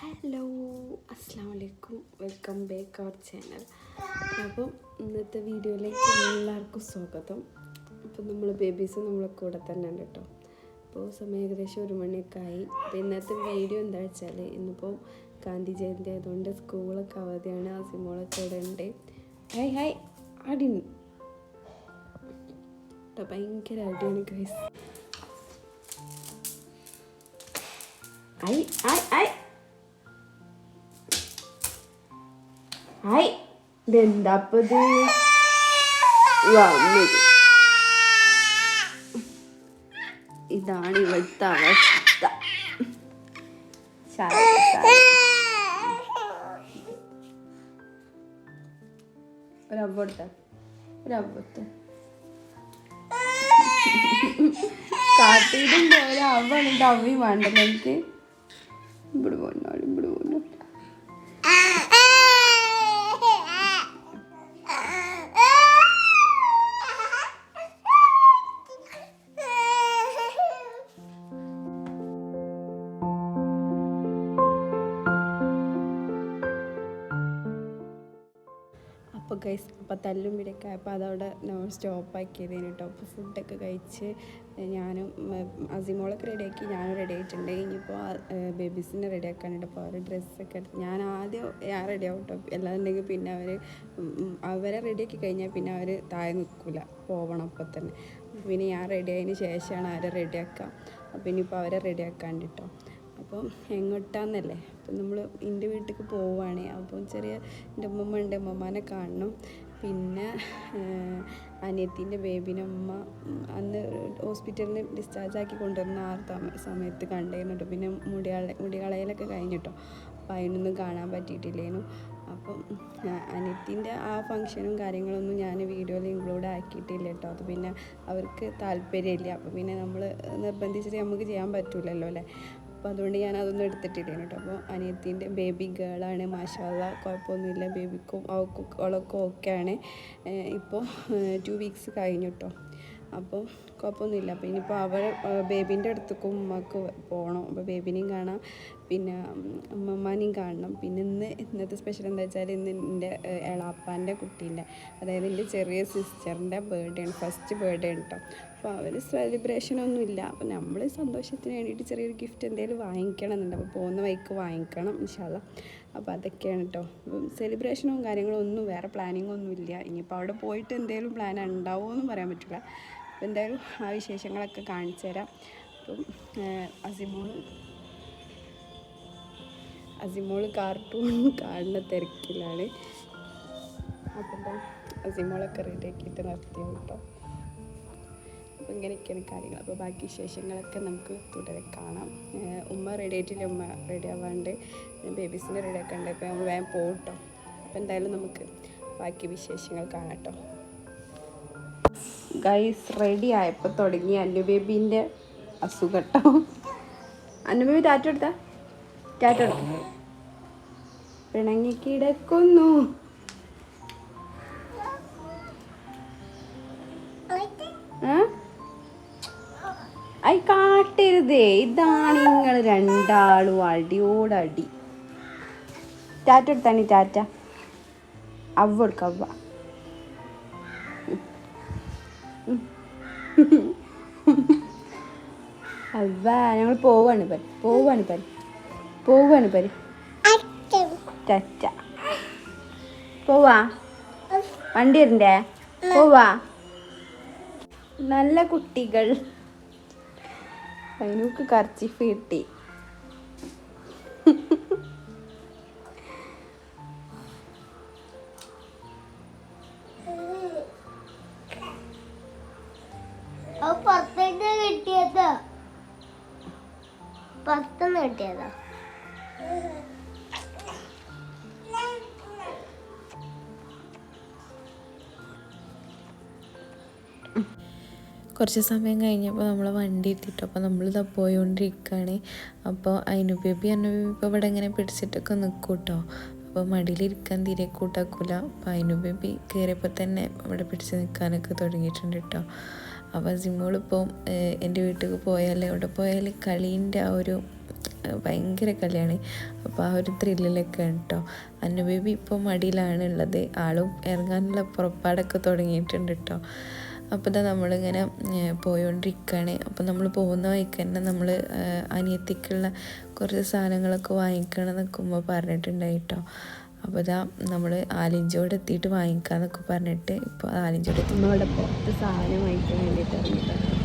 Hello അസ്സാം വലൈക്കും welcome back our channel അപ്പം ഇന്നത്തെ വീഡിയോയിലേക്ക് എല്ലാവർക്കും സ്വാഗതം. അപ്പം നമ്മൾ ബേബീസ് നമ്മളെ കൂടെ തന്നെ ഉണ്ട് കേട്ടോ. അപ്പോൾ സമയം ഏകദേശം ഒരു മണിയൊക്കെ ആയി. അപ്പോൾ ഇന്നത്തെ വീഡിയോ എന്താ വെച്ചാൽ ഇന്നിപ്പോൾ ഗാന്ധി ജയന്തി ആയതുകൊണ്ട് സ്കൂളൊക്കെ അവധിയാണ്. ആസിമോളൊക്കെ ഇവിടെ ഉണ്ട്. ഹായ് ഹായ് അടി കേട്ടോ ഭയങ്കര അടിയാണ് ഗൈസ് ഐ ഐ ഐ. ഐ. ഇതെന്താപ്പത്? വന്നത്. ഇതാണ് ഇവിടുത്തെ അവസ്ഥ. ശാരി, ശാരി. ഒരു അവടുത്ത ഒരു അവത്ത് കാട്ടിയിടും പോലെ അവളുണ്ട് അവയും വേണ്ടല്ലോ എനിക്ക്. ഇവിടെ പോന്നാലും ഗൈസ് അപ്പോൾ തല്ലും പിടിയൊക്കെ ആയപ്പോൾ അതവിടെ നമ്മൾ സ്റ്റോപ്പ് ആക്കിയതേന് കേട്ടോ അപ്പോൾ ഫുഡൊക്കെ കഴിച്ച് ഞാനും അസിമോളൊക്കെ റെഡിയാക്കി ഞാനും റെഡി ആയിട്ടുണ്ട്. ഇനിയിപ്പോൾ ബേബീസിനെ റെഡി ആക്കാനുണ്ട് അപ്പോൾ അവർ ഡ്രസ്സൊക്കെ എടുത്ത് ഞാൻ ആദ്യം ഞാൻ റെഡി ആവും കേട്ടോ അല്ലാന്നുണ്ടെങ്കിൽ പിന്നെ അവർ അവരെ റെഡിയാക്കി കഴിഞ്ഞാൽ പിന്നെ അവർ താഴെ നിൽക്കില്ല പോവണം അപ്പം തന്നെ. പിന്നെ ഞാൻ റെഡി ആയതിന് ശേഷമാണ് അവരെ റെഡിയാക്കുക അപ്പോൾ ഇനിയിപ്പോൾ അവരെ റെഡിയാക്കാണ്ട് കേട്ടോ അപ്പം എങ്ങോട്ടാന്നല്ലേ? അപ്പം നമ്മൾ എന്റെ വീട്ടിലേക്ക് പോവുകയാണേ അപ്പം ചെറിയ എന്റെ അമ്മമ്മ ഉണ്ട് അമ്മമ്മനെ കാണണം. പിന്നെ അനിയത്തിന്റെ ബേബിനെ അമ്മ അന്ന് ഹോസ്പിറ്റലിൽ ഡിസ്ചാർജ് ആക്കി കൊണ്ടുവരുന്ന ആ സമയത്ത് കണ്ടിരുന്നു പിന്നെ മുടികള മുടികളയിലൊക്കെ കഴിഞ്ഞിട്ടോ. അപ്പം അതിനൊന്നും കാണാൻ പറ്റിയിട്ടില്ലേനു. അപ്പം അനിയത്തിന്റെ ആ ഫങ്ഷനും കാര്യങ്ങളൊന്നും ഞാൻ വീഡിയോയിൽ ഇൻക്ലൂഡ് ആക്കിയിട്ടില്ല കേട്ടോ അത് പിന്നെ അവർക്ക് താല്പര്യമില്ല. അപ്പം പിന്നെ നമ്മൾ നിർബന്ധിച്ചിട്ട് നമുക്ക് ചെയ്യാൻ പറ്റില്ലല്ലോ അല്ലേ? അപ്പോൾ അതുകൊണ്ട് ഞാൻ അതൊന്നും എടുത്തിട്ടില്ല കേട്ടോ അപ്പോൾ അനിയത്തിന്റെ ബേബി ഗേളാണ് മാഷാള്ള കുഴപ്പമൊന്നുമില്ല. ബേബിക്കും അവൾക്കും അവളൊക്കെ ഓക്കെയാണ് ഇപ്പോൾ ടു വീക്സ് കഴിഞ്ഞു കേട്ടോ അപ്പോൾ കുഴപ്പമൊന്നുമില്ല. അപ്പോൾ ഇനിയിപ്പോൾ അവർ ബേബീന്റെ അടുത്തേക്കും ഉമ്മക്ക് പോകണം അപ്പോൾ ബേബിനെയും കാണാം. പിന്നെ ഉമ്മമാനെയും കാണണം. പിന്നെ ഇന്ന് ഇന്നത്തെ സ്പെഷ്യൽ എന്താ വെച്ചാൽ ഇന്ന് എന്റെ എളാപ്പാന്റെ കുട്ടീന്റെ അതായത് എന്റെ ചെറിയ സിസ്റ്ററിന്റെ ബർത്ത്ഡേ ആണ്. ഫസ്റ്റ് ബർത്ത്ഡേ ആണ് കേട്ടോ അപ്പോൾ അവർ സെലിബ്രേഷനൊന്നും ഇല്ല. അപ്പോൾ നമ്മൾ സന്തോഷത്തിന് വേണ്ടിയിട്ട് ചെറിയൊരു ഗിഫ്റ്റ് എന്തെങ്കിലും വാങ്ങിക്കണം എന്നുണ്ട് അപ്പോൾ പോകുന്ന വഴിക്ക് വാങ്ങിക്കണം ഇൻഷാല്ല അപ്പോൾ അതൊക്കെയാണ് കേട്ടോ സെലിബ്രേഷനും കാര്യങ്ങളും ഒന്നും വേറെ പ്ലാനിങ്ങും ഒന്നും ഇല്ല. ഇനിയിപ്പോൾ അവിടെ പോയിട്ട് എന്തെങ്കിലും പ്ലാൻ ഉണ്ടാവുമോ എന്നും പറയാൻ പറ്റില്ല. അപ്പോൾ എന്തായാലും ആ വിശേഷങ്ങളൊക്കെ കാണിച്ചു തരാം അപ്പം അസിമോൾ അസിമോൾ കാർട്ടൂൺ കാണുന്ന തിരക്കിലാണ്. അപ്പം അസിമോളൊക്കെ റെഡി റെഡിയാക്കിയിട്ട് നിർത്തിയത് കേട്ടോ അപ്പോൾ ഇങ്ങനെയൊക്കെയാണ് കാര്യങ്ങൾ. അപ്പോൾ ബാക്കി വിശേഷങ്ങളൊക്കെ നമുക്ക് തുടരെ കാണാം. ഉമ്മ റെഡി ആയിട്ടില്ല? ഉമ്മ റെഡി ആവാണ്ട്. ബേബീസിനെ റെഡി ആക്കാണ്ട്. അപ്പോൾ നമ്മൾ വേഗം പോകും കേട്ടോ അപ്പോൾ എന്തായാലും നമുക്ക് ബാക്കി വിശേഷങ്ങൾ കാണാം കേട്ടോ ഗൈസ് റെഡി ആയപ്പോൾ തുടങ്ങി. അന്നു ബേബീന്റെ അസുഖം കേട്ടോ അന്നു ബേബി പിണങ്ങി കിടക്കുന്നു? ഐ കാട്ടരുതേ. ഇതാണ് നിങ്ങൾ രണ്ടാളും അടിയോടടി. ടാറ്റ എടുത്താണി ടാറ്റ അവ എടുക്ക അവ ഞങ്ങൾ പോവാണ് പോവാണ് പരി പോവാണ് പരി ചച്ച പോവാ. വണ്ടി വരണ്ടേ പോവാ. നല്ല കുട്ടികൾ. അതിനൊക്കെ കർച്ചിഫ് കിട്ടി. അത് കിട്ടിയതാ. പുറത്തുനിന്ന് കിട്ടിയതാ. കുറച്ച് സമയം കഴിഞ്ഞപ്പോൾ നമ്മൾ വണ്ടി എത്തിയിട്ട് അപ്പോൾ നമ്മളിതാ പോയോണ്ടിരിക്കുകയാണ് അപ്പോൾ അതിനു ബേബി ബേബി ഇപ്പോൾ ഇവിടെ ഇങ്ങനെ പിടിച്ചിട്ടൊക്കെ നിൽക്കും കേട്ടോ അപ്പോൾ മടിയിലിരിക്കാൻ തീരെ കൂട്ടാക്കൂല. അപ്പോൾ അതിനു ബേബി കയറിയപ്പോൾ തന്നെ അവിടെ പിടിച്ച് നിൽക്കാനൊക്കെ തുടങ്ങിയിട്ടുണ്ട് കേട്ടോ അപ്പോൾ സിമോളിപ്പോൾ എന്റെ വീട്ടിൽ പോയാൽ അവിടെ പോയാൽ കളീന്റെ ആ ഒരു ഭയങ്കര കളിയാണ് അപ്പോൾ ആ ഒരു ത്രില്ലിലൊക്കെ കേട്ടോ അന്നു ബേബി ഇപ്പോൾ മടിയിലാണ് ഉള്ളത്. ആളും ഇറങ്ങാനുള്ള പുറപ്പാടൊക്കെ തുടങ്ങിയിട്ടുണ്ട് കേട്ടോ അപ്പോൾ ഇതാ നമ്മളിങ്ങനെ പോയോണ്ടിരിക്കുകയാണ് അപ്പോൾ നമ്മൾ പോകുന്ന വഴിക്ക് തന്നെ നമ്മൾ അനിയത്തിക്കുള്ള കുറച്ച് സാധനങ്ങളൊക്കെ വാങ്ങിക്കണം എന്നൊക്കെ പറഞ്ഞിട്ടുണ്ടായി കേട്ടോ അപ്പോൾ ഇതാ നമ്മൾ ആലിഞ്ചോട് എത്തിയിട്ട് വാങ്ങിക്കാന്നൊക്കെ പറഞ്ഞിട്ട് ഇപ്പോൾ ആലിഞ്ചോട് എത്തി. ഇവിടെ പുറത്ത് സാധനം വാങ്ങിക്കാൻ വേണ്ടിയിട്ട് ഇറങ്ങിയിട്ടാണ്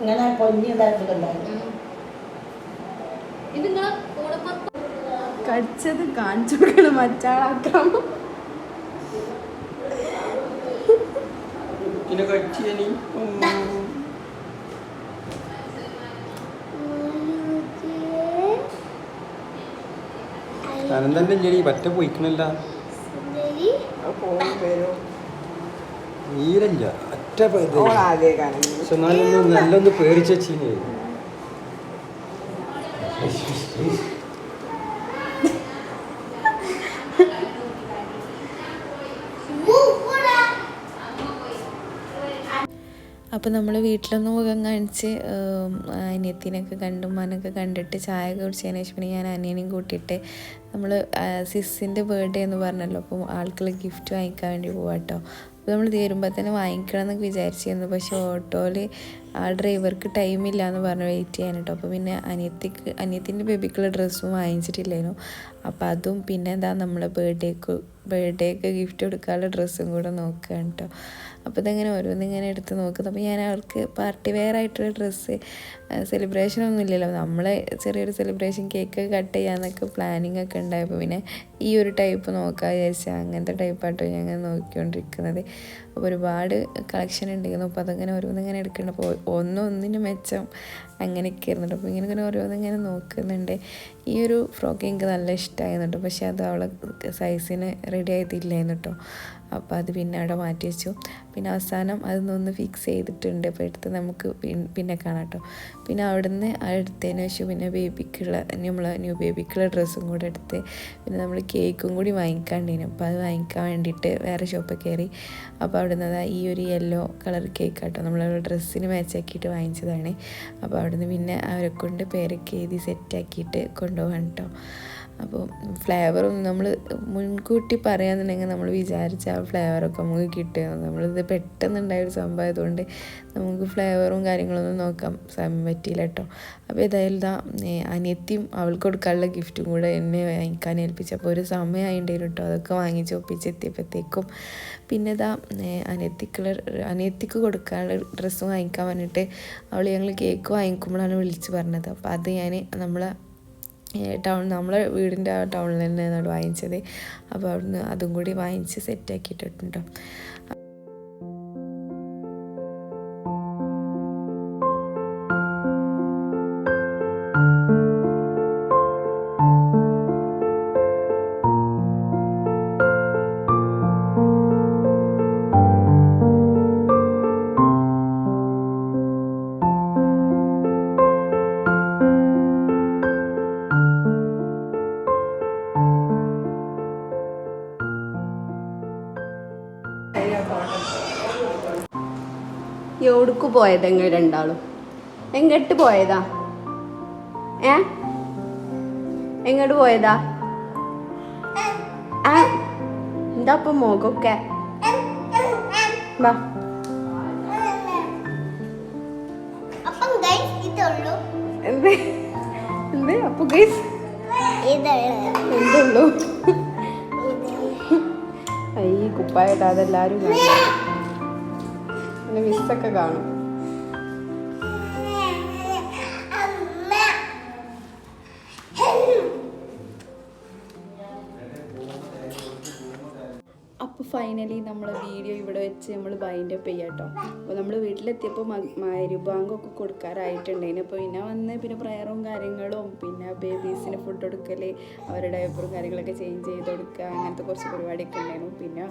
ഇങ്ങനെ പൊന്നി ഉണ്ടായിട്ടുണ്ടായിരുന്നു പുറത്ത് കടിച്ചത് കാണിച്ചു കൊടുക്കണം മറ്റാളാക്രമം അനന്തന്റെ ഇല്ലടി പറ്റ പോയിക്കണല്ല. ഈരല്ല വരും. നീരല്ല അറ്റ പോയത് ആദ്യം കാണുന്നു. പക്ഷെ എന്നാലൊന്ന് നല്ലൊന്ന് പേടിച്ചു വെച്ചീനി. അപ്പോൾ നമ്മൾ വീട്ടിലൊന്ന് മുഖം കാണിച്ച് അനിയത്തിനൊക്കെ കണ്ടും ഉമ്മാനൊക്കെ കണ്ടിട്ട് ചായ കുടിച്ചതിന് ശേഷം പിന്നെ ഞാൻ അനിയനെയും കൂട്ടിയിട്ട് നമ്മൾ സിസ്സിന്റെ ബർത്ത്ഡേ എന്ന് പറഞ്ഞല്ലോ അപ്പോൾ ആൾക്കുള്ള ഗിഫ്റ്റ് വാങ്ങിക്കാൻ വേണ്ടി പോവാട്ടോ അപ്പോൾ നമ്മൾ തീരുമ്പോൾ തന്നെ വാങ്ങിക്കണം എന്നൊക്കെ വിചാരിച്ചിരുന്നു. പക്ഷേ ഓട്ടോയിൽ ആ ഡ്രൈവർക്ക് ടൈമില്ല എന്ന് പറഞ്ഞ് വെയിറ്റ് ചെയ്യാൻ കേട്ടോ അപ്പോൾ പിന്നെ അനിയത്തിക്ക് അനിയത്തിന്റെ ബേബിക്കുള്ള ഡ്രസ്സും വാങ്ങിച്ചിട്ടില്ലായിരുന്നു അപ്പോൾ അതും പിന്നെ എന്താ നമ്മളെ ബർത്ത്ഡേക്ക് ബർത്ത്ഡേക്ക് ഗിഫ്റ്റ് കൊടുക്കാനുള്ള ഡ്രസ്സും കൂടെ നോക്കുകയാണ് കേട്ടോ അപ്പോൾ ഇതങ്ങനെ ഓരോന്നിങ്ങനെ എടുത്ത് നോക്കുന്നു അപ്പോൾ ഞാൻ അവർക്ക് പാർട്ടി വെയർ ആയിട്ടുള്ള ഡ്രസ്സ് സെലിബ്രേഷൻ ഒന്നും ഇല്ലല്ലോ. നമ്മളെ ചെറിയൊരു സെലിബ്രേഷൻ കേക്ക് കട്ട് ചെയ്യാന്നൊക്കെ പ്ലാനിങ് ഒക്കെ ഉണ്ടായപ്പോൾ പിന്നെ ഈ ഒരു ടൈപ്പ് നോക്കാൻ വിചാരിച്ചാൽ അങ്ങനത്തെ ടൈപ്പാട്ടോ ഞാൻ അങ്ങനെ നോക്കിക്കൊണ്ടിരിക്കുന്നത്. അപ്പോൾ ഒരുപാട് കളക്ഷൻ ഉണ്ടായിരുന്നു അപ്പോൾ അതങ്ങനെ ഓരോന്നിങ്ങനെ എടുക്കുന്നുണ്ട് അപ്പോൾ ഒന്നൊന്നിന് ഒന്നിന് മെച്ചം അങ്ങനെയൊക്കെ ആയിരുന്നു അപ്പോൾ ഇങ്ങനെ ഇങ്ങനെ ഓരോന്നിങ്ങനെ നോക്കുന്നുണ്ട്. ഈ ഒരു ഫ്രോക്ക് എനിക്ക് നല്ല ഇഷ്ടമായിരുന്നു പക്ഷേ അത് അവളെ സൈസിന് റെഡി ആയതില്ലായിരുന്നു കേട്ടോ അപ്പോൾ അത് പിന്നെ അവിടെ മാറ്റി വെച്ചു. പിന്നെ അവസാനം അതൊന്നൊന്ന് ഫിക്സ് ചെയ്തിട്ടുണ്ട്. അപ്പോൾ എടുത്ത് നമുക്ക് പിന്നെ കാണാം കേട്ടോ പിന്നെ അവിടുന്ന് എടുത്തതിന് ശേഷം പിന്നെ ബേബിക്കുള്ള നമ്മൾ ന്യൂ ബേബിക്കുള്ള ഡ്രസ്സും കൂടെ എടുത്ത് പിന്നെ നമ്മൾ കേക്കും കൂടി വാങ്ങിക്കാണ്ടിനു അപ്പോൾ അത് വാങ്ങിക്കാൻ വേണ്ടിയിട്ട് വേറെ ഷോപ്പിൽ കയറി. അപ്പോൾ അവിടുന്ന് അതാ ഈ ഒരു യെല്ലോ കളർ കേക്ക് കേട്ടോ നമ്മൾ ഡ്രസ്സിന് മാച്ചാക്കിയിട്ട് വാങ്ങിച്ചതാണ്. അപ്പോൾ അവിടുന്ന് പിന്നെ അവരെ കൊണ്ട് പേരൊക്കെ എഴുതി സെറ്റാക്കിയിട്ട് കൊണ്ടുപോകാൻ കേട്ടോ അപ്പോൾ ഫ്ലേവറും നമ്മൾ മുൻകൂട്ടി പറയാന്നുണ്ടെങ്കിൽ നമ്മൾ വിചാരിച്ച ആ ഫ്ലേവറൊക്കെ നമുക്ക് കിട്ടുക നമ്മളിത് പെട്ടെന്നുണ്ടായൊരു സംഭവം ആയതുകൊണ്ട് നമുക്ക് ഫ്ലേവറും കാര്യങ്ങളൊന്നും നോക്കാൻ സമയം പറ്റിയില്ല കേട്ടോ. അപ്പോൾ ഏതായാലും ഇതാ അനിയത്തിയും അവൾക്ക് കൊടുക്കാനുള്ള ഗിഫ്റ്റും കൂടെ എന്നെ വാങ്ങിക്കാൻ ഏൽപ്പിച്ചു. അപ്പോൾ ഒരു സമയമായിണ്ടായിരുന്നു കേട്ടോ. അതൊക്കെ വാങ്ങിച്ച് ഒപ്പിച്ചെത്തിയപ്പോഴത്തേക്കും. പിന്നെ ഇതാ അനിയത്തിക്കുള്ള അനിയത്തിക്ക് കൊടുക്കാനുള്ള ഡ്രസ്സ് വാങ്ങിക്കാൻ പറഞ്ഞിട്ട് അവൾ ഞങ്ങൾ കേക്ക് വാങ്ങിക്കുമ്പോഴാണ് വിളിച്ച് പറഞ്ഞത്. അപ്പോൾ അത് ഞാൻ നമ്മളെ ടൗൺ നമ്മളെ വീടിന്റെ ആ ടൗണിൽ തന്നെയാണ് വാങ്ങിച്ചത്. അപ്പോൾ അവിടുന്ന് അതും കൂടി വാങ്ങിച്ച് സെറ്റാക്കിയിട്ടുണ്ട് എവിടേക്ക് പോയത് എങ്ങ രണ്ടാളും? എങ്ങോട്ട് പോയതാ? ഏ? എങ്ങോട്ട് പോയതാ? ആ എന്താ ഇപ്പൊ മുഖമൊക്കെ? വാ. അപ്പം എന്ത്? എന്ത്? അപ്പൊ ഗൈസ് ഇതുള്ളൂ എന്തുള്ളൂ ഈ കുപ്പായിട്ട് അതെല്ലാരും കാണും പിന്നെ മിസ്സൊക്കെ കാണും. ഫൈനലി നമ്മൾ വീഡിയോ ഇവിടെ വെച്ച് നമ്മൾ ബൈൻഡ് അപ്പ് ചെയ്യാം കേട്ടോ അപ്പോൾ നമ്മൾ വീട്ടിലെത്തിയപ്പോൾ മരുഭാങ്കൊക്കെ കൊടുക്കാറായിട്ടുണ്ടായിരുന്നു അപ്പോൾ പിന്നെ വന്ന് പിന്നെ പ്രയറും കാര്യങ്ങളും പിന്നെ ബേബീസിന് ഫുഡ് കൊടുക്കൽ അവരുടെ ഡയപ്പറും കാര്യങ്ങളൊക്കെ ചേഞ്ച് ചെയ്ത് കൊടുക്കുക അങ്ങനത്തെ കുറച്ച് പരിപാടിയൊക്കെ ഉണ്ടായിരുന്നു. പിന്നെ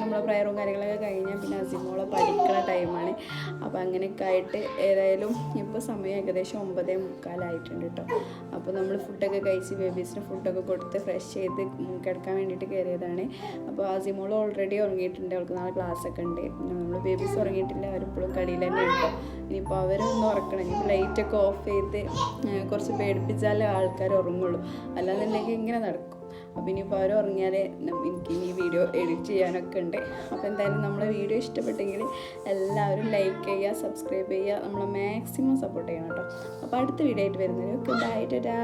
നമ്മളെ പ്രയറും കാര്യങ്ങളൊക്കെ കഴിഞ്ഞാൽ പിന്നെ അസിമോളെ പഠിക്കുന്ന ടൈമാണ് അപ്പോൾ അങ്ങനെയൊക്കെ ആയിട്ട് ഏതായാലും ഇപ്പോൾ സമയം ഏകദേശം ഒമ്പതേ മുക്കാലായിട്ടുണ്ട് കേട്ടോ അപ്പോൾ നമ്മൾ ഫുഡൊക്കെ കഴിച്ച് ബേബീസിന് ഫുഡൊക്കെ കൊടുത്ത് ഫ്രഷ് ചെയ്ത് കിടക്കാൻ വേണ്ടിയിട്ട് കയറിയതാണ്. അപ്പോൾ ഓൾറെഡി ഉറങ്ങിയിട്ടുണ്ട്. അവൾക്ക് നാളെ ക്ലാസ് ഒക്കെ ഉണ്ട്. നമ്മൾ ബേബീസ് ഉറങ്ങിയിട്ടില്ല. അവരിപ്പോഴും കളിയിൽ തന്നെ ഉണ്ട്. ഇനിയിപ്പോൾ അവരൊന്ന് ഉറക്കണം. ഇനി ലൈറ്റൊക്കെ ഓഫ് ചെയ്ത് കുറച്ച് പേടിപ്പിച്ചാലേ ആൾക്കാർ ഉറങ്ങുള്ളൂ. അല്ലാന്നുണ്ടെങ്കിൽ ഇങ്ങനെ നടക്കും. അപ്പോൾ ഇനിയിപ്പോൾ അവർ ഉറങ്ങിയാലേ എനിക്ക് ഇനി വീഡിയോ എഡിറ്റ് ചെയ്യാനൊക്കെ ഉണ്ട്. അപ്പോൾ എന്തായാലും നമ്മളെ വീഡിയോ ഇഷ്ടപ്പെട്ടെങ്കിൽ എല്ലാവരും ലൈക്ക് ചെയ്യുക സബ്സ്ക്രൈബ് ചെയ്യുക. നമ്മളെ മാക്സിമം സപ്പോർട്ട് ചെയ്യണം കേട്ടോ. അപ്പോൾ അടുത്ത വീഡിയോ ആയിട്ട് വരുന്നത് ഓക്കെ ബൈ ടാ